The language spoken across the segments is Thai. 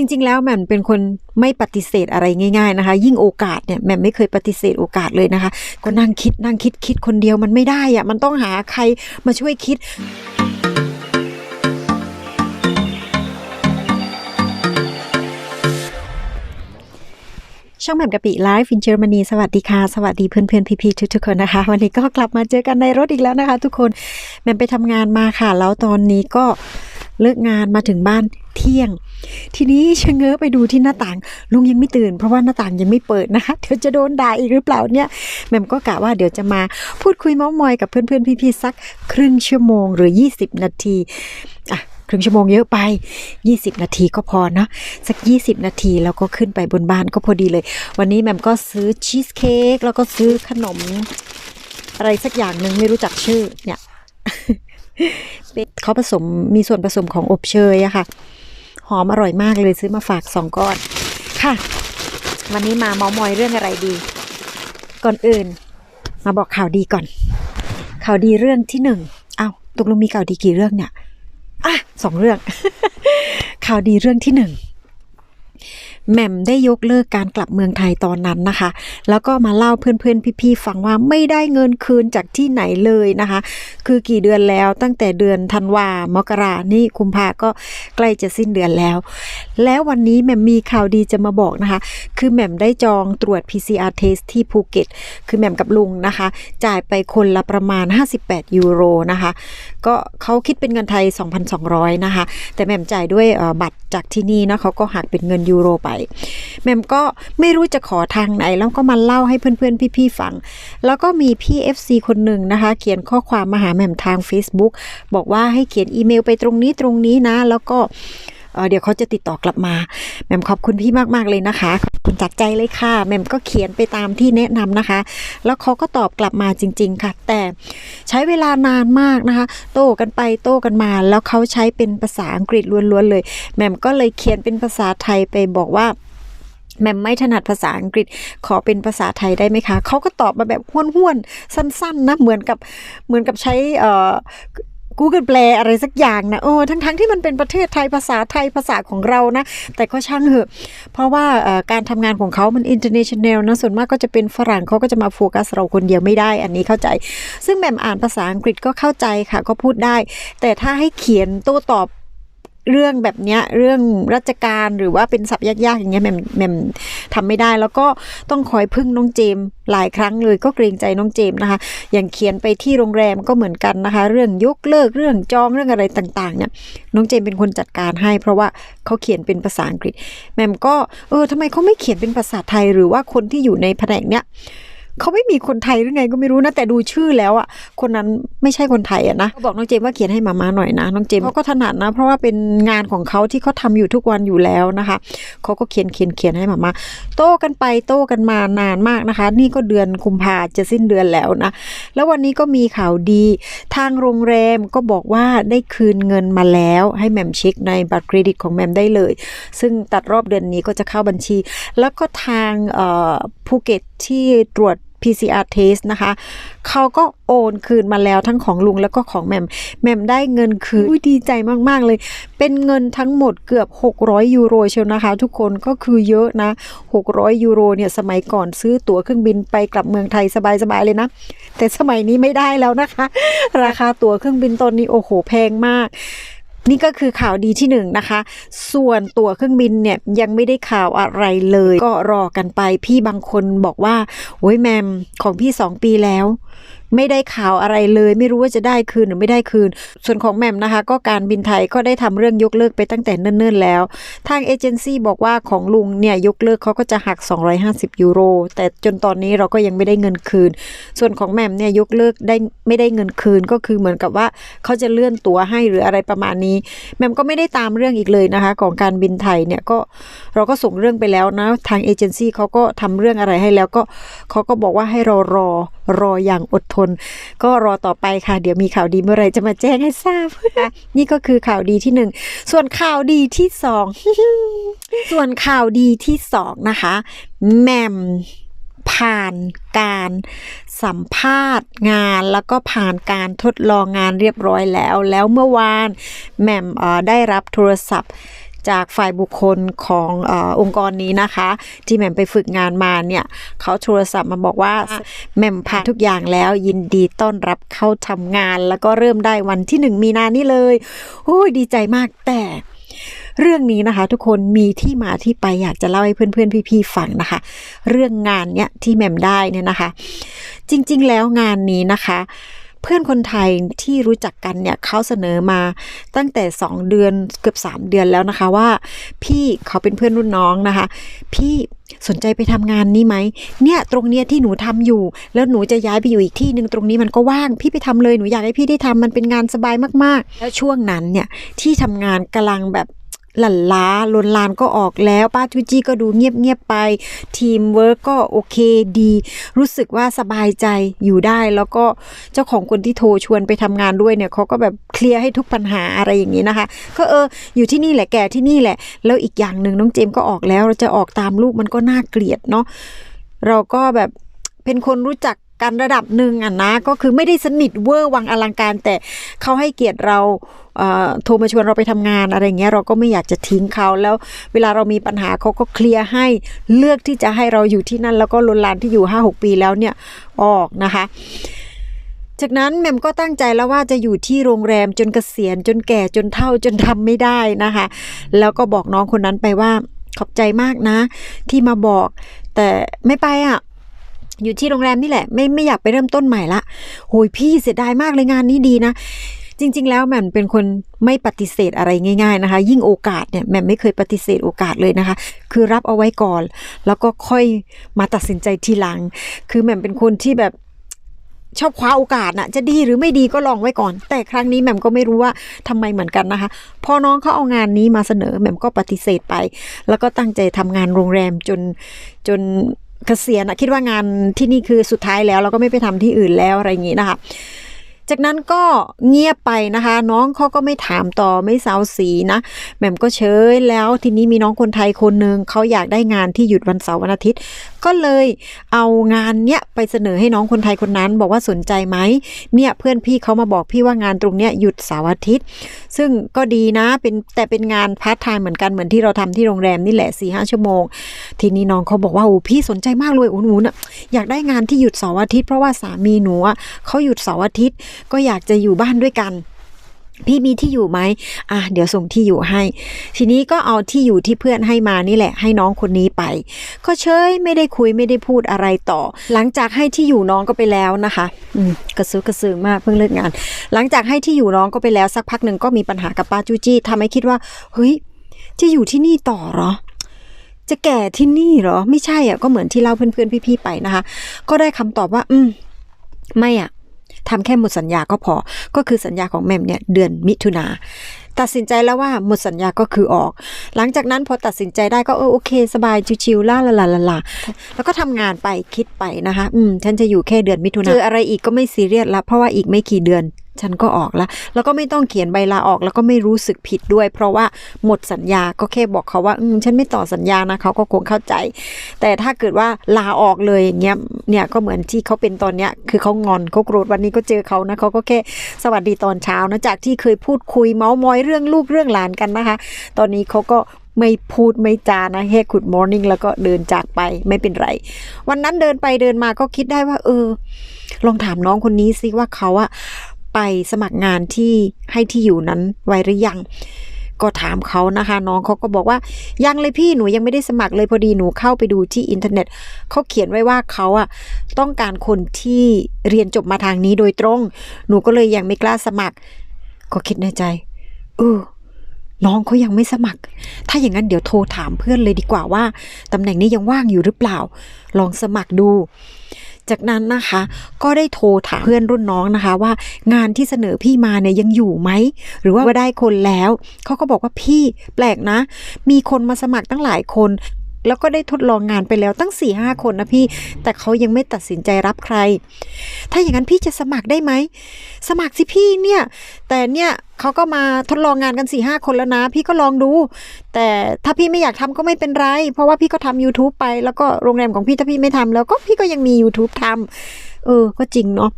จริง ๆ แล้วแหม่มเป็นคนไม่ปฏิเสธอะไรง่าย ๆนะคะ ยิ่งโอกาสเนี่ยแหม่มไม่เคยปฏิเสธโอกาสเลยนะคะ ก็นั่งคิดนั่งคิดคิดคนเดียวมันไม่ได้อะมันต้องหาใครมาช่วยคิดช่องแหม่มกะปิไลฟ์ฟินเจอร์มนีสวัสดีค่ะ สวัสดีเพื่อนเพื่อนพี่ๆทุกๆคนนะคะ วันนี้ก็กลับมาเจอกันในรถอีกแล้วนะคะ ทุกคนแหม่มไปทำงานมาค่ะ แล้วตอนนี้ก็ เลิกงานมาถึงบ้านเที่ยง ทีนี้ชะเง้อไปดูที่หน้าต่าง ลุงยังไม่ตื่นเพราะว่าหน้าต่างยังไม่เปิดนะคะเดี๋ยวจะโดนด่าอีกหรือเปล่าเนี่ยแหม่มก็กะว่าเดี๋ยวจะมาพูดคุยเม้ามอยกับเพื่อนๆพี่ๆสักครึ่งชั่วโมงหรือ 20 นาทีอะครึ่งชั่วโมงเยอะไป 20 นาทีก็พอเนาะสัก 20 นาทีแล้วก็ขึ้นไปบนบ้านก็พอดีเลย วันนี้แหม่มก็ซื้อชีสเค้กแล้วก็ซื้อขนม อะไรสักอย่างหนึ่งไม่รู้จักชื่อเนี่ย เขาผสมมีส่วนผสมของอบเชยอะค่ะ หอมอร่อยมากเลยซื้อมาฝากสองก้อนค่ะ วันนี้มาเมามอยเรื่องอะไรดี ก่อนอื่น มาบอกข่าวดีก่อน ข่าวดีเรื่องที่หนึ่งอ้าวตกลงมีข่าวดีกี่เรื่องเนี่ยอะสองเรื่อง ข่าวดีเรื่องที่หนึ่ง แหม่มได้ยกเลิกการกลับเมืองไทยตอนนั้นนะคะ แล้วก็มาเล่าเพื่อนๆพี่ๆฟังว่าไม่ได้เงินคืนจากที่ไหนเลยนะคะ คือกี่เดือนแล้วตั้งแต่เดือนธันวามกรานี่คุมภาก็ใกล้จะสิ้นเดือนแล้ว แล้ววันนี้แหม่มมีข่าวดีจะมาบอกนะคะ คือแหม่มได้จองตรวจ PCR test ที่ภูเก็ต คือแหม่มกับลุงนะคะ จ่ายไปคนละประมาณ 58 ยูโรนะคะ ก็เขาคิดเป็นเงินไทย 2,200 นะคะ แต่แหม่มจ่ายด้วยบัตรจากที่นี่นะเขาก็หักเป็นเงินยูโรไปแม่มก็ไม่รู้จะขอทางไหน แล้วก็มาเล่าให้เพื่อนๆพี่ๆฟัง แล้วก็มีพี่ FC คนหนึ่งนะคะ เขียนข้อความมาหาแม่มทาง Facebook บอกว่าให้เขียนอีเมลไปตรงนี้ตรงนี้นะ แล้วก็ เเดี๋ยวเขาจะติดต่อกลับมาแหม่มขอบคุณพี่มากๆเลยนะคะ ขอบคุณจากใจเลยค่ะแหม่มก็เขียนไปตามที่แนะนำนะคะ แล้วเขาก็ตอบกลับมาจริง ๆ ค่ะ แต่ใช้เวลานานมากนะคะ โต้กันไปโต้กันมา แล้วเขาใช้เป็นภาษาอังกฤษล้วนๆเลยแหม่มก็เลยเขียนเป็นภาษาไทยไปบอกว่าแม่มไม่ถนัดภาษาอังกฤษขอเป็นภาษาไทยได้ไหมคะ เขาก็ตอบมาแบบห้วนๆ สั้นๆนะเหมือนกับเหมือนกับใช้เอ่อ Google แปลอะไรสักอย่างนะโอ้ทั้งๆทที่มันเป็นประเทศไทยภาษาไทยภาษาของเรานะ แต่ก็ช่างเหอะ เพราะว่าการทำงานของเขามัน international นะส่วนมากก็จะเป็นฝรั่งเขาก็จะมาโฟกัสเราคนเดียวไม่ได้ อันนี้เข้าใจ ซึ่งแหม่มอ่านภาษาอังกฤษก็เข้าใจค่ะก็พูดได้ แต่ถ้าให้เขียนโต้ตอบ เรื่องแบบเนี้ยเรื่องราชการหรือว่าเป็นศัพท์ยากๆอย่างเงี้ยแม่มแม่มทำไม่ได้ แล้วก็ต้องคอยพึ่งน้องเจมหลายครั้งเลยก็เกรงใจน้องเจมนะคะ อย่างเขียนไปที่โรงแรมก็เหมือนกันนะคะ เรื่องยกเลิกเรื่องจองเรื่องอะไรต่างๆเนี่ยน้องเจมเป็นคนจัดการให้ เพราะว่าเขาเขียนเป็นภาษาอังกฤษ แม่มก็เออทำไมเขาไม่เขียนเป็นภาษาไทยหรือว่าคนที่อยู่ในแผนกเนี้ย เขาไม่มีคนไทยหรือไงก็ไม่รู้นะแต่ดูชื่อแล้วอะคนนั้นไม่ใช่คนไทยอะนะบอกน้องเจมส์ว่าเขียนให้มามาหน่อยนะน้องเจมส์เขาก็ถนัดนะ เพราะว่าเป็นงานของเขาที่เขาทำอยู่ทุกวันอยู่แล้วนะคะเขาก็เขียนเขียนเขียนให้มามาโต้กันไปโต้กันมานานมากนะคะ นี่ก็เดือนคุมภาจะสิ้นเดือนแล้วนะแล้ววันนี้ก็มีข่าวดี ทางโรงแรมก็บอกว่าได้คืนเงินมาแล้วให้แหม่มเช็คในบัตรเครดิตของแหม่มได้เลย ซึ่งตัดรอบเดือนนี้ก็จะเข้าบัญชี แล้วก็ทางภูเก็ตที่ตรวจ PCR test นะคะเขาก็โอนคืนมาแล้วทั้งของลุงแล้วก็ของแหม่มแหม่มได้เงินคืนดีใจมากๆเลย เป็นเงินทั้งหมดเกือบ 600 ยูโรเชียวนะคะ ทุกคนก็คือเยอะนะ 600 ยูโรเนี่ยสมัยก่อนซื้อตั๋วเครื่องบินไปกลับเมืองไทยสบายๆเลยนะ แต่สมัยนี้ไม่ได้แล้วนะคะ ราคาตั๋วเครื่องบินตอนนี้โอ้โหแพงมาก นี่ก็คือข่าวดีที่หนึ่งนะคะ ส่วนตั๋วเครื่องบินเนี่ยยังไม่ได้ข่าวอะไรเลย ก็รอกันไปพี่บางคนบอกว่าโอ้ยแมมของพี่สองปีแล้ว ไม่ได้ข่าวอะไรเลย ไม่รู้ว่าจะได้คืนหรือไม่ได้คืน ส่วนของแหมมนะคะ ก็การบินไทยก็ได้ทำเรื่องยกเลิกไปตั้งแต่เนิ่นๆแล้ว ทางเอเจนซี่บอกว่าของลุงเนี่ยยกเลิกเขาก็จะหัก 250 ยูโร แต่จนตอนนี้เราก็ยังไม่ได้เงินคืน ส่วนของแหม่มเนี่ยยกเลิกได้ไม่ได้เงินคืนก็คือเหมือนกับว่าเขาจะเลื่อนตั๋วให้หรืออะไรประมาณนี้แหม่มก็ไม่ได้ตามเรื่องอีกเลยนะคะ ของการบินไทยเนี่ยก็เราก็ส่งเรื่องไปแล้วนะทางเอเจนซี่เขาก็ทำเรื่องอะไรให้แล้วก็เขาก็บอกว่าให้เรารอรออย่างอดทน ก็รอต่อไปค่ะ เดี๋ยวมีข่าวดีเมื่อไหรจะมาแจ้งให้ทราบ นี่ก็คือข่าวดีที่หนึ่งส่วนข่าวดีที่สองส่วนข่าวดีที่สองนะคะแหม่มผ่านการสัมภาษณ์งานแล้วก็ผ่านการทดลองงานเรียบร้อยแล้ว แล้วเมื่อวานแหม่มเอ่อได้รับโทรศัพท์ จากฝ่ายบุคคลของเออองค์กรนี้นะคะ ที่แหม่มไปฝึกงานมาเนี่ยเขาโทรศัพท์มาบอกว่าแหม่มผ่านทุกอย่างแล้วยินดีต้อนรับเข้าทำงาน แล้วก็เริ่มได้วันที่หนึ่งมีนานี้เลยโอ้ยดีใจมากแต่เรื่องนี้นะคะ ทุกคนมีที่มาที่ไปอยากจะเล่าให้เพื่อนๆพี่ๆฟังนะคะ เรื่องงานเนี้ยที่แหม่มได้เนี่ยนะคะ จริง ๆ แล้วงานนี้นะคะ เพื่อนคนไทยที่รู้จักกันเนี่ยเขาเสนอมาตั้งแต่ 2 เดือนเกือบ 3 เดือนแล้วนะคะว่า พี่เขาเป็นเพื่อนรุ่นน้องนะคะ พี่สนใจไปทำงานนี้ไหมเนี่ยตรงเนี้ยที่หนูทำอยู่ แล้วหนูจะย้ายไปอยู่อีกที่หนึ่งตรงนี้มันก็ว่างพี่ไปทำเลยหนูอยากให้พี่ได้ทำมันเป็นงานสบายมากๆ แล้วช่วงนั้นเนี่ยที่ทำงานกำลังแบบ หลั่นล้าลนลานก็ออกแล้ว ป้าจูจี้ก็ดูเงียบๆไป ทีมเวิร์กก็โอเคดี รู้สึกว่าสบายใจอยู่ได้ แล้วก็เจ้าของคนที่โทรชวนไปทำงานด้วยเนี่ยเขาก็แบบเคลียร์ให้ทุกปัญหาอะไรอย่างนี้นะคะ ก็เอออยู่ที่นี่แหละแกที่นี่แหละ แล้วอีกอย่างหนึ่งน้องเจมก็ออกแล้วเราจะออกตามลูกมันก็น่าเกลียดเนาะเราก็แบบเป็นคนรู้จัก กันระดับหนึ่งอะนะ ก็คือไม่ได้สนิทเวอร์วังอลังการ แต่เขาให้เกียรติเราโทรมาชวนเราไปทำงานอะไรเงี้ยเราก็ไม่อยากจะทิ้งเขาแล้วเวลาเรามีปัญหาเขาก็เคลียร์ให้เลือกที่จะให้เราอยู่ที่นั่น แล้วก็ลนลานที่อยู่ห้าหกปีแล้วเนี่ยออกนะคะจากนั้นแม่มก็ตั้งใจแล้วว่าจะอยู่ที่โรงแรมจนเกษียณจนแก่จนเฒ่าจนทำไม่ได้นะคะ แล้วก็บอกน้องคนนั้นไปว่าขอบใจมากนะ ที่มาบอก แต่ไม่ไปอะ อยู่ที่โรงแรมนี่แหละ ไม่ไม่อยากไปเริ่มต้นใหม่ละโหยพี่เสียดายมากเลยงานนี้ดีนะ จริง ๆ แล้วแหม่มเป็นคนไม่ปฏิเสธอะไรง่าย ๆนะคะ ยิ่งโอกาสเนี่ยแหม่มไม่เคยปฏิเสธโอกาสเลยนะคะ คือรับเอาไว้ก่อน แล้วก็ค่อยมาตัดสินใจทีหลัง คือแหม่มเป็นคนที่แบบชอบคว้าโอกาสน่ะจะดีหรือไม่ดีก็ลองไว้ก่อน แต่ครั้งนี้แหม่มก็ไม่รู้ว่าทำไมเหมือนกันนะคะ พอน้องเขาเอางานนี้มาเสนอแหม่มก็ปฏิเสธไป แล้วก็ตั้งใจทำงานโรงแรมจนจน เกษียณอะคิดว่างานที่นี่คือสุดท้ายแล้วเราก็ไม่ไปทำที่อื่นแล้วอะไรอย่างนี้นะคะ จากนั้นก็เงียบไปนะคะ น้องเขาก็ไม่ถามต่อไม่สาวสีนะแหม่มก็เฉยแล้วทีนี้มีน้องคนไทยคนหนึ่งเขาอยากได้งานที่หยุดวันเสาร์วันอาทิตย์ ก็เลยเอางานเนี้ยไปเสนอให้น้องคนไทยคนนั้น บอกว่าสนใจไหมเนี่ยเพื่อนพี่เขามาบอกพี่ว่างานตรงเนี้ยหยุดเสาร์อาทิตย์ ซึ่งก็ดีนะเป็นแต่เป็นงานพาร์ทไทม์เหมือนกันเหมือนที่เราทำที่โรงแรมนี่แหละสี่ห้าชั่วโมง ทีนี้น้องเขาบอกว่าโอ้พี่สนใจมากเลยโอ้หนูน่ะอยากได้งานที่หยุดเสาร์อาทิตย์เพราะว่าสามีหนูเขาหยุดเสาร์อาทิตย์ก็อยากจะอยู่บ้านด้วยกัน พี่มีที่อยู่ไหมอะเดี๋ยวส่งที่อยู่ให้ ทีนี้ก็เอาที่อยู่ที่เพื่อนให้มานี่แหละ ให้น้องคนนี้ไป ก็เฉยไม่ได้คุยไม่ได้พูดอะไรต่อ หลังจากให้ที่อยู่น้องก็ไปแล้วนะคะ อืมกระซื้อกระสือมากเพิ่งเลิกงาน หลังจากให้ที่อยู่น้องก็ไปแล้วสักพักหนึ่งก็มีปัญหากับป้าจูจี้ทำให้คิดว่า เฮ้ย จะอยู่ที่นี่ต่อเหรอจะแก่ที่นี่เหรอ ไม่ใช่อะก็เหมือนที่เล่าเพื่อนๆพี่ๆไปนะคะ ก็ได้คำตอบว่า อืม ไม่อะ ทำแค่หมดสัญญาก็พอ ก็คือสัญญาของแม่มเนี่ยเดือนมิถุนาตัดสินใจแล้วว่าหมดสัญญาก็คือออก หลังจากนั้นพอตัดสินใจได้ก็เออโอเค สบายชิวๆล่าละละละละแล้วก็ทำงานไปคิดไปนะคะ อืมฉันจะอยู่แค่เดือนมิถุนาเจออะไรอีกก็ไม่ซีเรียสละเพราะว่าอีกไม่กี่เดือน ฉันก็ออกแล้วแล้วก็ไม่ต้องเขียนใบลาออกแล้วก็ไม่รู้สึกผิดด้วย เพราะว่าหมดสัญญาก็แค่บอกเขาว่าอืมฉันไม่ต่อสัญญานะเขาก็คงเข้าใจ แต่ถ้าเกิดว่าลาออกเลยอย่างเงี้ยเนี่ยก็เหมือนที่เขาเป็นตอนเนี้ยคือเขางอนเขาโกรธวันนี้ก็เจอเขานะเขาก็แค่สวัสดีตอนเช้านะจากที่เคยพูดคุยเมาส์มอยเรื่องลูกเรื่องหลานกันนะคะ ตอนนี้เขาก็ไม่พูดไม่จานะแค่ขุดมอร์นิ่งแล้วก็เดินจากไปไม่เป็นไร วันนั้นเดินไปเดินมาก็คิดได้ว่า เออ ลองถามน้องคนนี้ซิว่าเขาอะ ไปสมัครงานที่ให้ที่อยู่นั้นไว้หรือยัง ก็ถามเขานะคะ น้องเขาก็บอกว่ายังเลยพี่หนูยังไม่ได้สมัครเลยพอดีหนูเข้าไปดูที่อินเทอร์เน็ตเขาเขียนไว้ว่าเขาอะต้องการคนที่เรียนจบมาทางนี้โดยตรง หนูก็เลยยังไม่กล้าสมัคร ก็คิดในใจเออน้องเขายังไม่สมัคร ถ้าอย่างนั้นเดี๋ยวโทรถามเพื่อนเลยดีกว่าว่าตำแหน่งนี้ยังว่างอยู่หรือเปล่า ลองสมัครดู จากนั้นนะคะ ก็ได้โทรถามเพื่อนรุ่นน้องนะคะ ว่างานที่เสนอพี่มาเนี่ยยังอยู่ไหมหรือว่าได้คนแล้วเขาก็บอกว่าพี่แปลกนะ มีคนมาสมัครตั้งหลายคน แล้วก็ได้ทดลองงานไปแล้วตั้ง4ี่ห้าคนนะพี่ แต่เขายังไม่ตัดสินใจรับใคร ถ้าอย่างนั้นพี่จะสมัครได้ไหม สมัครสิพี่เนี่ย แต่เนี่ยเขาก็มาทดลองงานกัน4ี่ห้าคนแล้วนะ พี่ก็ลองดู แต่ถ้าพี่ไม่อยากทำก็ไม่เป็นไร เพราะว่าพี่ก็ทำ YouTube ไป แล้วก็โรงแรมของพี่ถ้าพี่ไม่ทำแล้วก็พี่ก็ยังมี YouTube ทำเออ ก็จริงเนาะ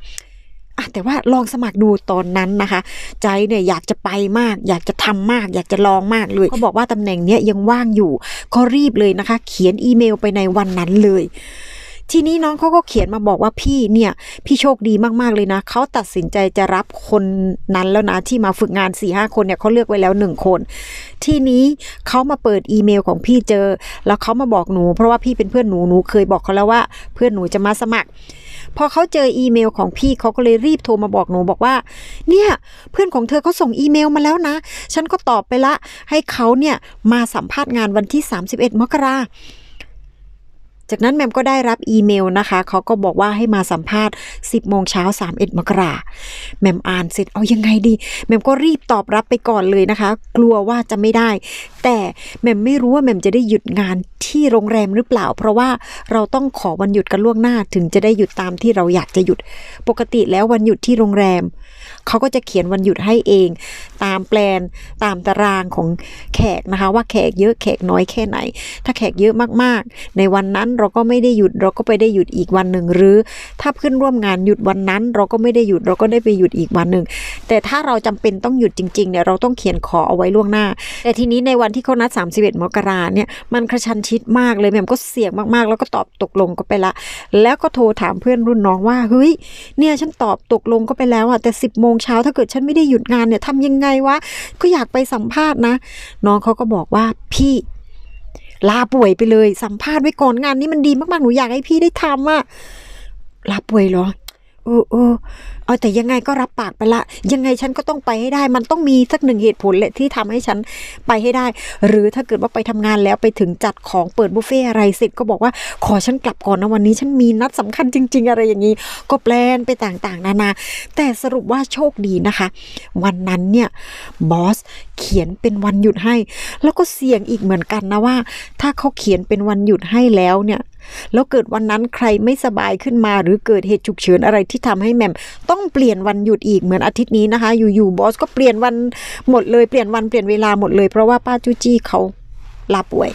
แต่ว่าลองสมัครดูตอนนั้นนะคะ ใจเนี่ยอยากจะไปมาก อยากจะทำมาก อยากจะลองมากเลยเขาบอกว่าตำแหน่งเนี้ยยังว่างอยู่ก็รีบเลยนะคะ เขียนอีเมลไปในวันนั้นเลยทีนี้น้องเขาก็เขียนมาบอกว่าพี่เนี่ยพี่โชคดีมากๆเลยนะเขาตัดสินใจจะรับคนนั้นแล้วนะที่มาฝึกงาน4ี่ห้าคนเนี่ยเขาเลือกไว้แล้วหนึ่งคน ทีนี้เขามาเปิดอีเมลของพี่เจอ แล้วเขามาบอกหนู เพราะว่าพี่เป็นเพื่อนหนูหนูเคยบอกเขาแล้วว่า เพื่อนหนูจะมาสมัคร พอเขาเจออีเมลของพี่เขาก็เลยรีบโทรมาบอกหนูบอกว่า เนี่ยเพื่อนของเธอเขาส่งอีเมลมาแล้วนะ ฉันก็ตอบไปละ ให้เขาเนี่ยมาสัมภาษณ์งานวันที่ 31 มกราจากนั้นแมมก็ได้รับอีเมลนะคะ เขาก็บอกว่าให้มาสัมภาษณ์ 10 โมงเช้า 31 มกราแมมอ่านเสร็จเอายังไงดี แมมก็รีบตอบรับไปก่อนเลยนะคะ กลัวว่าจะไม่ได้แต่แมมไม่รู้ว่าแมมจะได้หยุดงานที่โรงแรมหรือเปล่า เพราะว่าเราต้องขอวันหยุดกันล่วงหน้าถึงจะได้หยุดตามที่เราอยากจะหยุด ปกติแล้ววันหยุดที่โรงแรมเขาก็จะเขียนวันหยุดให้เอง ตามแปลนตามตารางของแขกนะคะ ว่าแขกเยอะแขกน้อยแค่ไหน ถ้าแขกเยอะมากๆ ในวันนั้นเราก็ไม่ได้หยุดเราก็ไปได้หยุดอีกวันหนึ่งหรือ ถ้าเพื่อนร่วมงานหยุดวันนั้น เราก็ไม่ได้หยุดเราก็ได้ไปหยุดอีกวันหนึ่งแต่ถ้าเราจำเป็นต้องหยุดจริงๆเนี่ยเราต้องเขียนขอเอาไว้ล่วงหน้า แต่ทีนี้ในวันที่เขานัด 31 มกราเนี่ยมันกระชันชิดมากเลยแม่มก็เสี่ยงมากๆ แล้วก็ตอบตกลงก็ไปละ แล้วก็โทรถามเพื่อนรุ่นน้องว่าเฮ้ยเนี่ยฉันตอบตกลงก็ไปแล้วอะแต่ 10โมงเช้าถ้าเกิดฉันไม่ได้หยุดงานเนี่ยทำยังไงวะก็อยากไปสัมภาษณ์นะ น้องเขาก็บอกว่าพี่ลาป่วยไปเลย สัมภาษณ์ไว้ก่อนงานนี้มันดีมากๆหนูอยากให้พี่ได้ทำอะลาป่วยเหรอ ออเออเอาแต่ยังไงก็รับปากไปละ ยังไงฉันก็ต้องไปให้ได้ มันต้องมีสักหนึ่งเหตุผลแหละที่ทำให้ฉันไปให้ได้ หรือถ้าเกิดว่าไปทำงานแล้วไปถึงจัดของเปิดบุฟเฟ่อะไรเสร็จก็บอกว่าขอฉันกลับก่อนนะวันนี้ ฉันมีนัดสำคัญจริง ๆ อะไรอย่างนี้ ก็แปลนไปต่างๆ นานา แต่สรุปว่าโชคดีนะคะ วันนั้นเนี่ยบอสเขียนเป็นวันหยุดให้ แล้วก็เสี่ยงอีกเหมือนกันนะว่า ถ้าเขาเขียนเป็นวันหยุดให้แล้วเนี่ย แล้วเกิดวันนั้นใครไม่สบายขึ้นมา หรือเกิดเหตุฉุกเฉินอะไรที่ทำให้แหม่มต้องเปลี่ยนวันหยุดอีกเหมือนอาทิตย์นี้นะคะ อยู่ๆบอสก็เปลี่ยนวันหมดเลยเปลี่ยนวันเปลี่ยนเวลาหมดเลยเพราะว่าป้าจูจี้เขาลาป่วย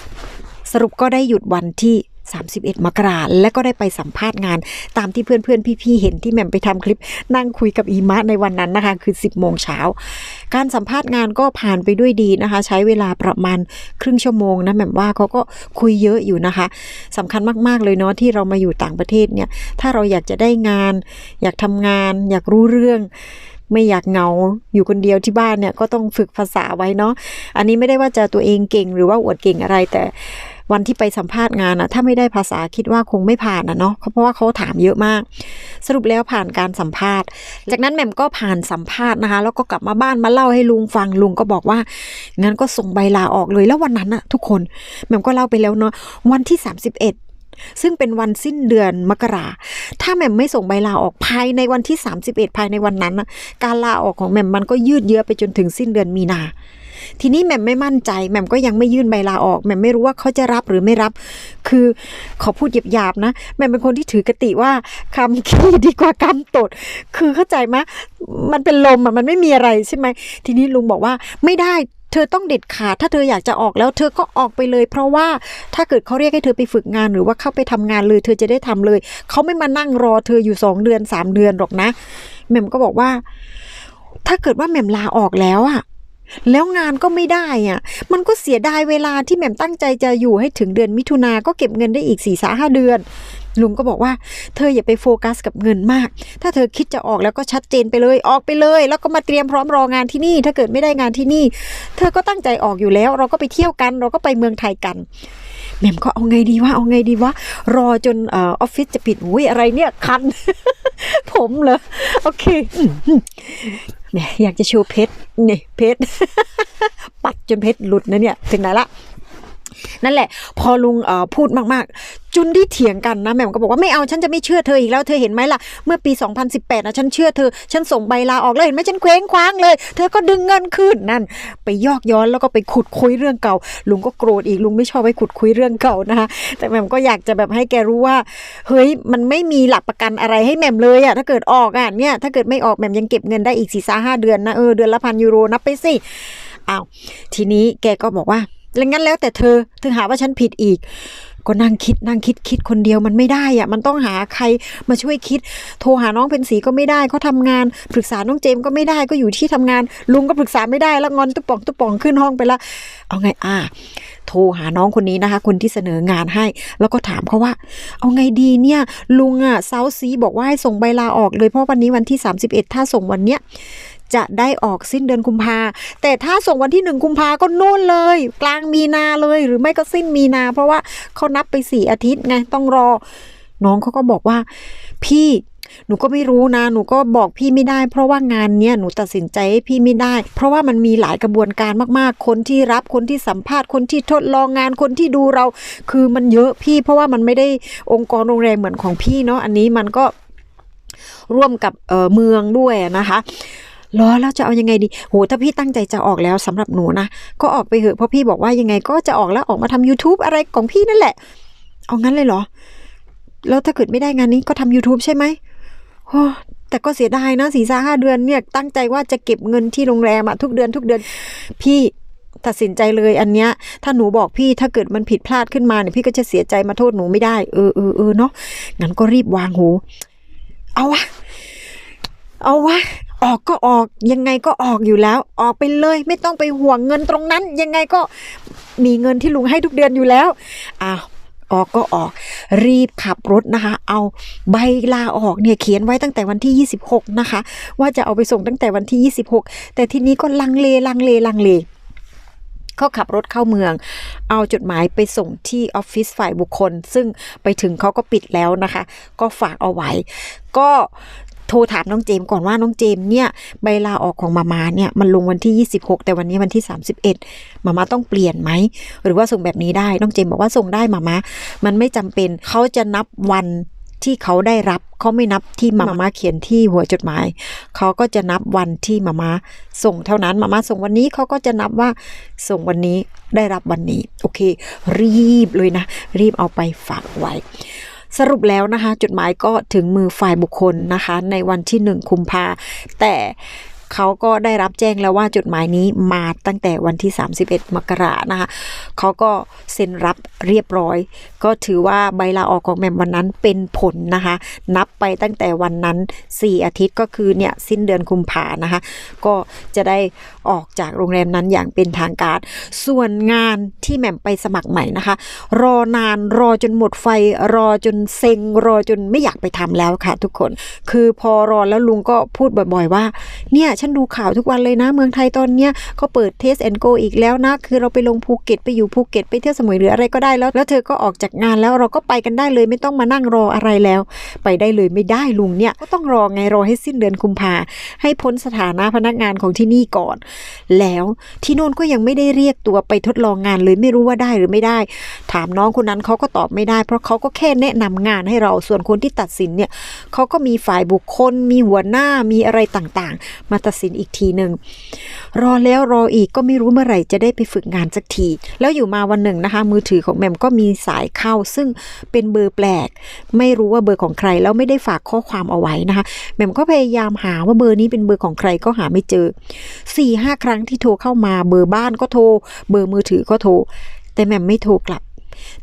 สรุปก็ได้หยุดวันที่ 31 มกราและก็ได้ไปสัมภาษณ์งานตามที่เพื่อนๆ พี่ๆ เห็นที่แหม่มไปทำคลิปนั่งคุยกับอีมะในวันนั้นนะคะ คือ 10 โมงเช้า การสัมภาษณ์งานก็ผ่านไปด้วยดีนะคะ ใช้เวลาประมาณครึ่งชั่วโมงนะแหม่มว่าเขาก็คุยเยอะอยู่นะคะสำคัญมากๆเลยเนาะที่เรามาอยู่ต่างประเทศเนี่ย ถ้าเราอยากจะได้งาน อยากทำงาน อยากรู้เรื่องไม่อยากเหงาอยู่คนเดียวที่บ้านเนี่ยก็ต้องฝึกภาษาไว้เนาะอันนี้ไม่ได้ว่าจะตัวเองเก่งหรือว่าอวดเก่งอะไรแต่ วันที่ไปสัมภาษณ์งานอะถ้าไม่ได้ภาษาคิดว่าคงไม่ผ่านอะเนาะเพราะว่าเขาถามเยอะมาก สรุปแล้วผ่านการสัมภาษณ์ จากนั้นแหม่มก็ผ่านสัมภาษณ์นะคะ แล้วก็กลับมาบ้านมาเล่าให้ลุงฟังลุงก็บอกว่างั้นก็ส่งใบลาออกเลยแล้ววันนั้นอะทุกคนแหม่มก็เล่าไปแล้วเนาะวันที่ 31ซึ่งเป็นวันสิ้นเดือนมกรา ถ้าแหม่มไม่ส่งใบลาออกภายในวันที่ 31 ภายในวันนั้น การลาออกของแหม่มมันก็ยืดเยื้อไปจนถึงสิ้นเดือนมีนา ทีนี้แหม่มไม่มั่นใจแหม่มก็ยังไม่ยื่นใบลาออกแหม่มไม่รู้ว่าเขาจะรับหรือไม่รับ คือขอพูดหยาบๆนะแหม่มเป็นคนที่ถือกติว่าคำขี้ดีกว่าคำตด คือเข้าใจไหมมันเป็นลมอะมันไม่มีอะไรใช่ไหมทีนี้ลุงบอกว่าไม่ได้เธอต้องเด็ดขาดถ้าเธออยากจะออกแล้วเธอก็ออกไปเลย เพราะว่าถ้าเกิดเขาเรียกให้เธอไปฝึกงานหรือว่าเข้าไปทำงานเลย เธอจะได้ทำเลย เขาไม่มานั่งรอเธออยู่สองเดือนสามเดือนหรอกนะแหม่มก็บอกว่า ถ้าเกิดว่าแหม่มลาออกแล้วอะ แล้วงานก็ไม่ได้อะ มันก็เสียดายเวลาที่แหม่มตั้งใจจะอยู่ให้ถึงเดือนมิถุนาก็เก็บเงินได้อีกสี่สาห้าเดือน ลุงก็บอกว่า เธออย่าไปโฟกัสกับเงินมาก ถ้าเธอคิดจะออกแล้วก็ชัดเจนไปเลย ออกไปเลย แล้วก็มาเตรียมพร้อมรองานที่นี่ ถ้าเกิดไม่ได้งานที่นี่ เธอก็ตั้งใจออกอยู่แล้ว เราก็ไปเที่ยวกัน เราก็ไปเมืองไทยกันแหม่มก็เอาไงดีวะเอาไงดีวะรอจนออฟฟิศจะปิดอุ้ยอะไรเนี่ยคัน ผมเหรอโอเค อืมอืมแหมอยากจะโชว์เพชรนี่เพชร ปัดจนเพชรหลุดนะเนี่ย ถึงไหนละ นั่นแหละ พอลุงเอ่อพูดมากๆ จุนที่เถียงกันนะแหม่มก็บอกว่าไม่เอาฉันจะไม่เชื่อเธออีกแล้วเธอเห็นไหมล่ะเมื่อปี 2018นะฉันเชื่อเธอ ฉันส่งใบลาออกแล้วเห็นไหมฉันเคว้งคว้างเลย เธอก็ดึงเงินคืนนั่น ไปยอกย้อนแล้วก็ไปขุดคุยเรื่องเก่า ลุงก็โกรธอีกลุงไม่ชอบไปขุดคุยเรื่องเก่านะคะแต่แหม่มก็อยากจะแบบให้แกรู้ว่าเฮ้ยมันไม่มีหลักประกันอะไรให้แหม่มเลยอะถ้าเกิดออกอะเนี่ยถ้าเกิดไม่ออกแหม่มยังเก็บเงินได้อีกสี่สาห้าเดือนนะเออเดือนละพันยูโรนับไปสิอ้าวทีนี้แกก็บอกว่า แล้วงั้นแล้วแต่เธอเธอหาว่าฉันผิดอีก ก็นั่งคิดนั่งคิดคิดคนเดียวมันไม่ได้อะมันต้องหาใครมาช่วยคิด โทรหาน้องเพนสีก็ไม่ได้เขาทำงานปรึกษาน้องเจมส์ก็ไม่ได้ก็อยู่ที่ทำงาน ลุงก็ปรึกษาไม่ได้แล้วงอนตุ๊ป่องตุ๊ป่องขึ้นห้องไปละเอาไงอ่าโทรหาน้องคนนี้นะคะ คนที่เสนองานให้ แล้วก็ถามเขาว่า เอาไงดีเนี่ย ลุงอะ่ะเซาซีบอกว่าให้ส่งใบลาออกเลยเพราะวันนี้วันที่ 31 ถ้าส่งวันเนี้ย จะได้ออกสิ้นเดือนกุมภาแต่ถ้าส่งวันที่หนึ่งกุมภาก็นู่นเลย กลางมีนาเลยหรือไม่ก็สิ้นมีนา เพราะว่าเขานับไปสี่อาทิตย์ไงต้องรอ น้องเขาก็บอกว่า พี่หนูก็ไม่รู้นะ หนูก็บอกพี่ไม่ได้ เพราะว่างานเนี้ยหนูตัดสินใจให้พี่ไม่ได้ เพราะว่ามันมีหลายกระบวนการมากๆ คนที่รับคนที่สัมภาษณ์คนที่ทดลองงานคนที่ดูเรา คือมันเยอะพี่เพราะว่ามันไม่ได้องค์กรโรงแรมเหมือนของพี่เนาะอันนี้มันก็ร่วมกับเอ่อเมืองด้วยนะคะ รอแล้วจะเอายังไงดีโหถ้าพี่ตั้งใจจะออกแล้วสำหรับหนูนะ ก็ออกไปเหอะเพราะพี่บอกว่ายังไงก็จะออกแล้วออกมาทำ YouTube อะไรของพี่นั่นแหละ เอางั้นเลยเหรอ แล้วถ้าเกิดไม่ได้งานนี้ก็ทำ YouTube ใช่ไหมโอ้แต่ก็เสียดายนะสี่สาห้าเดือนเนี่ยตั้งใจว่าจะเก็บเงินที่โรงแรมอะทุกเดือนทุกเดือน พี่ตัดสินใจเลยอันเนี้ย ถ้าหนูบอกพี่ถ้าเกิดมันผิดพลาดขึ้นมาเนี่ยพี่ก็จะเสียใจมาโทษหนูไม่ได้เออเออเออเนาะงั้นก็รีบวางหู เอาวะเอาวะ ออกก็ออกยังไงก็ออกอยู่แล้ว ออกไปเลย ไม่ต้องไปห่วงเงินตรงนั้น ยังไงก็มีเงินที่ลุงให้ทุกเดือนอยู่แล้วอ้าวออกก็ออก รีบขับรถนะคะ เอาใบลาออกเนี่ยเขียนไว้ตั้งแต่วันที่ 26 นะคะ ว่าจะเอาไปส่งตั้งแต่วันที่ 26 แต่ทีนี้ก็ลังเลลังเลลังเลเขาขับรถเข้าเมือง เอาจดหมายไปส่งที่ออฟฟิศฝ่ายบุคคล ซึ่งไปถึงเขาก็ปิดแล้วนะคะ ก็ฝากเอาไว้ ก็ โทรถามน้องเจมส์ก่อนว่าน้องเจมส์เนี่ยใบลาออกของมามาเนี่ยมันลงวันที่ 26 แต่วันนี้วันที่ 31 มามาต้องเปลี่ยนไหมหรือว่าส่งแบบนี้ได้น้องเจมส์บอกว่าส่งได้มามามันไม่จำเป็นเขาจะนับวันที่เขาได้รับเขาไม่นับที่มามาเขียนที่หัวจดหมาย เขาก็จะนับวันที่มามาส่งเท่านั้นมามาส่งวันนี้เขาก็จะนับว่าส่งวันนี้ได้รับวันนี้ โอเค รีบเลยนะ รีบเอาไปฝากไว้ สรุปแล้วนะคะ จดหมายก็ถึงมือฝ่ายบุคคลนะคะ ในวันที่หนึ่งคุมภาแต่ เขาก็ได้รับแจ้งแล้วว่าจดหมายนี้มาตั้งแต่วันที่ 31 มกรานะคะเขาก็เซ็นรับเรียบร้อย ก็ถือว่าใบลาออกของแหมมวันนั้นเป็นผลนะคะ นับไปตั้งแต่วันนั้น 4 อาทิตย์ก็คือเนี่ยสิ้นเดือนคุมภานะคะ ก็จะได้ออกจากโรงแรมนั้นอย่างเป็นทางการ ส่วนงานที่แหม่มไปสมัครใหม่นะคะ รอนานรอจนหมดไฟ รอจนเซ็ง รอจนไม่อยากไปทำแล้วค่ะ ทุกคน คือพอรอแล้วลุงก็พูดบ่อยๆว่าเนี่ยฉันดูข่าวทุกวันเลยนะ เมืองไทยตอนเนี้ยเขาเปิดเทสแอนโกอีกแล้วนะ คือเราไปลงภูเก็ตไปอยู่ภูเก็ตไปเที่ยวสมุยหรืออะไรก็ได้แล้ว แล้วเธอก็ออกจากงานแล้วเราก็ไปกันได้เลยไม่ต้องมานั่งรออะไรแล้ว ไปได้เลยไม่ได้ลุงเนี่ยก็ต้องรอไงรอให้สิ้นเดือนคุมภาให้พ้นสถานะพนักงานของที่นี่ก่อน แล้วที่โน่นก็ยังไม่ได้เรียกตัวไปทดลองงานเลยไม่รู้ว่าได้หรือไม่ได้ ถามน้องคนนั้นเขาก็ตอบไม่ได้ เพราะเขาก็แค่แนะนำงานให้เราส่วนคนที่ตัดสินเนี่ยเขาก็มีฝ่ายบุคคลมีหัวหน้ามีอะไรต่างๆ มาตัดสินอีกทีหนึ่งรอแล้วรออีกก็ไม่รู้เมื่อไหร่จะได้ไปฝึกงานสักที แล้วอยู่มาวันหนึ่งนะคะ มือถือของแหมมก็มีสายเข้า ซึ่งเป็นเบอร์แปลก ไม่รู้ว่าเบอร์ของใครแล้วไม่ได้ฝากข้อความเอาไว้นะคะแหมมก็พยายามหาว่าเบอร์นี้เป็นเบอร์ของใครก็หาไม่เจอสี่ห้าครั้งที่โทรเข้ามาเบอร์บ้านก็โทร เบอร์มือถือก็โทร แต่แหม่มไม่โทรกลับ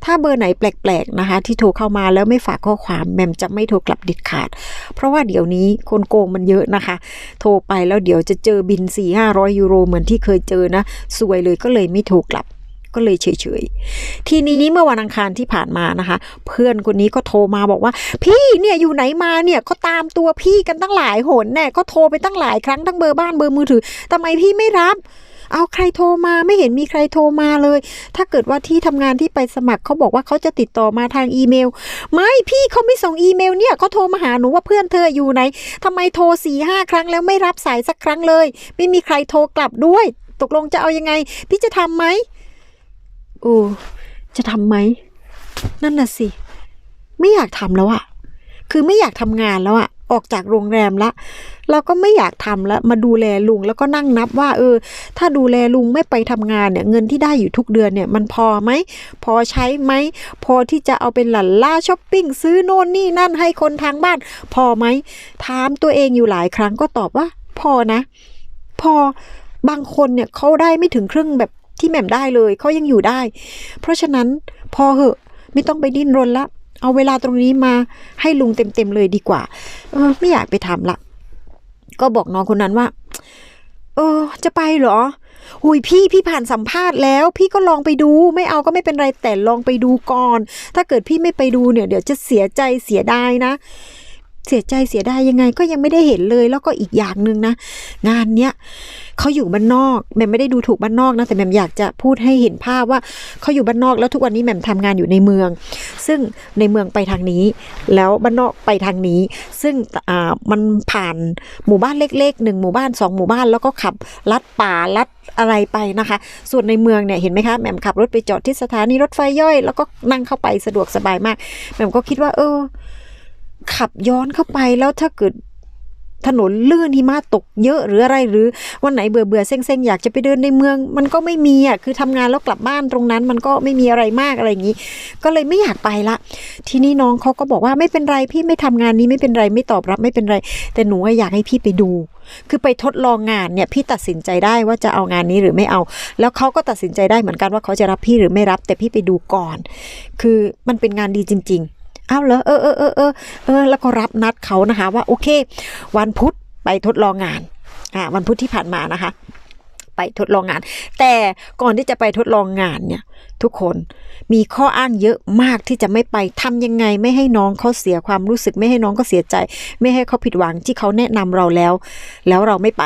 ถ้าเบอร์ไหนแปลกๆนะคะ ที่โทรเข้ามาแล้วไม่ฝากข้อความแหม่มจะไม่โทรกลับเด็ดขาด เพราะว่าเดี๋ยวนี้คนโกงมันเยอะนะคะ โทรไปแล้วเดี๋ยวจะเจอบิน 4 5 0 0 ยูโรเหมือนที่เคยเจอนะสวยเลยก็เลยไม่โทรกลับก็เลยเฉยๆ ทีนี้เมื่อวันอังคารที่ผ่านมานะคะ เพื่อนคนนี้ก็โทรมาบอกว่า พี่เนี่ยอยู่ไหนมาเนี่ยก็ตามตัวพี่กันตั้งหลายหนแน่ก็โทรไปตั้งหลายครั้งทั้งเบอร์บ้านเบอร์มือถือทำไมพี่ไม่รับ เอาใครโทรมาไม่เห็นมีใครโทรมาเลย ถ้าเกิดว่าที่ทำงานที่ไปสมัครเขาบอกว่าเขาจะติดต่อมาทางอีเมล ไม่พี่เขาไม่ส่งอีเมลเนี่ยเขาโทรมาหาหนูว่าเพื่อนเธออยู่ไหนทำไมโทรสี่ห้าครั้งแล้วไม่รับสายสักครั้งเลย ไม่มีใครโทรกลับด้วย ตกลงจะเอายังไง พี่จะทำไหมโอ้จะทำไหม นั่นน่ะสิ ไม่อยากทำแล้วอะคือไม่อยากทำงานแล้วอะ ออกจากโรงแรมละ เราก็ไม่อยากทำล้วมาดูแลลุงแล้วก็นั่งนับว่า เออ ถ้าดูแลลุงไม่ไปทำงานเนี่ยเงินที่ได้อยู่ทุกเดือนเนี่ยมันพอไหมพอใช้ไหมพอที่จะเอาเป็นหลั่นล่าช้อปปิ้งซื้อโน่นนี่นั่นให้คนทางบ้าน พอไหมถามตัวเองอยู่หลายครั้งก็ตอบว่า พอนะ พอบางคนเนี่ยเขาได้ไม่ถึงครึ่งแบบที่แหม่มได้เลยเขายังอยู่ได้ เพราะฉะนั้นพอเหอะไม่ต้องไปดิ้นรนละ เอาเวลาตรงนี้มาให้ลุงเต็มๆเลยดีกว่า เออ ไม่อยากไปทำละ ก็บอกน้องคนนั้นว่า เออ จะไปเหรอหุยพี่พี่ผ่านสัมภาษณ์แล้ว พี่ก็ลองไปดูไม่เอาก็ไม่เป็นไรแต่ลองไปดูก่อน ถ้าเกิดพี่ไม่ไปดูเนี่ย เดี๋ยวจะเสียใจเสียดายนะ เสียใจเสียดายยังไงก็ยังไม่ได้เห็นเลย แล้วก็อีกอย่างหนึ่งนะ งานเนี้ยเขาอยู่บ้านนอกแหม่มไม่ได้ดูถูกบ้านนอกนะแต่แหม่มอยากจะพูดให้เห็นภาพว่าเขาอยู่บ้านนอกแล้วทุกวันนี้แหม่มทำงานอยู่ในเมือง ซึ่งในเมืองไปทางนี้ แล้วบ้านนอกไปทางนี้ ซึ่งอ่ามันผ่านหมู่บ้านเล็กๆหนึ่งหมู่บ้านสองหมู่บ้านแล้วก็ขับลัดป่าลัดอะไรไปนะคะ ส่วนในเมืองเนี่ยเห็นไหมคะแหม่มขับรถไปจอดที่สถานีรถไฟย่อย แล้วก็นั่งเข้าไปสะดวกสบายมากแหม่มก็คิดว่าเออ ขับย้อนเข้าไปแล้วถ้าเกิดถนนลื่นหิมะตกเยอะหรืออะไรหรือวันไหนเบื่อเบื่อเซ็งๆอยากจะไปเดินในเมือง มันก็ไม่มีอะคือทำงานแล้วกลับบ้านตรงนั้น มันก็ไม่มีอะไรมากอะไรอย่างนี้ ก็เลยไม่อยากไปละ ทีนี้น้องเขาก็บอกว่าไม่เป็นไรพี่ไม่ทำงานนี้ไม่เป็นไรไม่ตอบรับไม่เป็นไร แต่หนูอะอยากให้พี่ไปดู คือไปทดลองงานเนี่ยพี่ตัดสินใจได้ว่าจะเอางานนี้หรือไม่เอา แล้วเขาก็ตัดสินใจได้เหมือนกันว่าเขาจะรับพี่หรือไม่รับ แต่พี่ไปดูก่อน คือมันเป็นงานดีจริง ๆ อ้าวเหรอเออเออเออเออเออแล้วก็รับนัดเขานะคะว่าโอเค วันพุธไปทดลองงานอ่าวันพุธที่ผ่านมานะคะ ไปทดลองงาน แต่ก่อนที่จะไปทดลองงานเนี่ย ทุกคนมีข้ออ้างเยอะมากที่จะไม่ไปทำยังไง ไม่ให้น้องเขาเสียความรู้สึก ไม่ให้น้องเขาเสียใจ ไม่ให้เขาผิดหวังที่เขาแนะนำเราแล้ว แล้วเราไม่ไป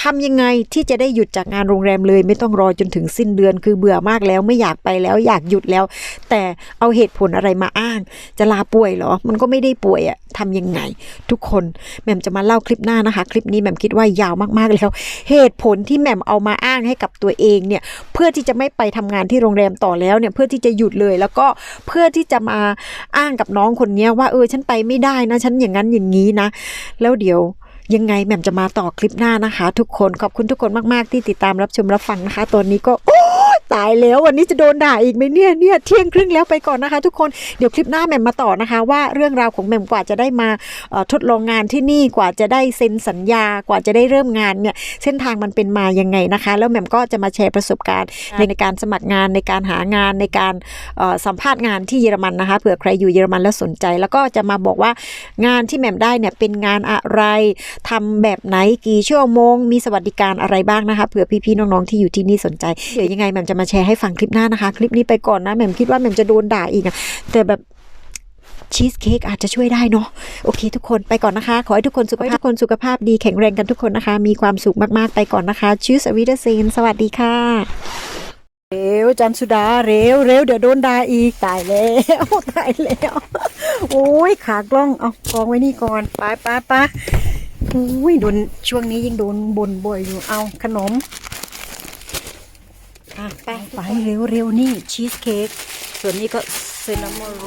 ทำยังไงที่จะได้หยุดจากงานโรงแรมเลย ไม่ต้องรอจนถึงสิ้นเดือนคือเบื่อมากแล้วไม่อยากไปแล้วอยากหยุดแล้ว แต่เอาเหตุผลอะไรมาอ้าง จะลาป่วยเหรอ มันก็ไม่ได้ป่วยอะทำยังไง ทุกคนแหม่มจะมาเล่าคลิปหน้านะคะ คลิปนี้แหม่มคิดว่ายาวมากๆแล้ว เหตุผลที่แหม่มเอาเอามาอ้างให้กับตัวเองเนี่ยเพื่อที่จะไม่ไปทำงานที่โรงแรมต่อแล้วเนี่ยเพื่อที่จะหยุดเลย แล้วก็เพื่อที่จะมาอ้างกับน้องคนนี้ว่าเออฉันไปไม่ได้นะฉันอย่างนั้นอย่างนี้นะ แล้วเดี๋ยวยังไงแหม่มจะมาต่อคลิปหน้านะคะ ทุกคนขอบคุณทุกคนมาก ๆ ที่ติดตามรับชมรับฟังนะคะ ตอนนี้ก็โอ ตายแล้ววันนี้จะโดนด่าอีกไหมเนี่ยเนี่ยเที่ยงครึ่งแล้วไปก่อนนะคะ ทุกคนเดี๋ยวคลิปหน้าแหม่มมาต่อนะคะ ว่าเรื่องราวของแหม่มกว่าจะได้มาเอ่อทดลองงานที่นี่กว่าจะได้เซ็นสัญญากว่าจะได้เริ่มงานเนี่ยเส้นทางมันเป็นมายังไงนะคะ แล้วแหม่มก็จะมาแชร์ประสบการณ์ในการสมัครงานในการหางานในการเอ่อสัมภาษณ์งานที่เยอรมันนะคะเผื่อใครอยู่เยอรมันแล้วสนใจ แล้วก็จะมาบอกว่างานที่แหม่มได้เนี่ยเป็นงานอะไรทำแบบไหนกี่ชั่วโมง มีสวัสดิการอะไรบ้างนะคะเผื่อพี่ๆน้องๆที่อยู่ที่นี่สนใจเดี๋ยวยังไงแหม่มจะมาแชร์ให้ฟังคลิปหน้านะคะ คลิปนี้ไปก่อนนะแหม่มคิดว่าแหม่มจะโดนด่าอีกอะแต่แบบชีสเค้กอาจจะช่วยได้เนาะโอเค ทุกคนไปก่อนนะคะ ขอให้ทุกคนสุขภาพทุกคนสุขภาพดีแข็งแรงกันทุกคนนะคะ มีความสุขมากๆไปก่อนนะคะชูสวิเดเซนสวัสดีค่ะ เร็วจันสุดาเร็วเร็วเดี๋ยวโดนด่าอีกตายแล้วตายแล้วโอ้ยขากล้องเอากองไว้นี่ก่อนไปไปไปโอ้ยโดนช่วงนี้ยิ่งโดนบ่นบ่อยอยู่เอาขนม อะไปไปเร็วๆนี่ชีสเค้กส่วนนี้ก็เซนามอนโร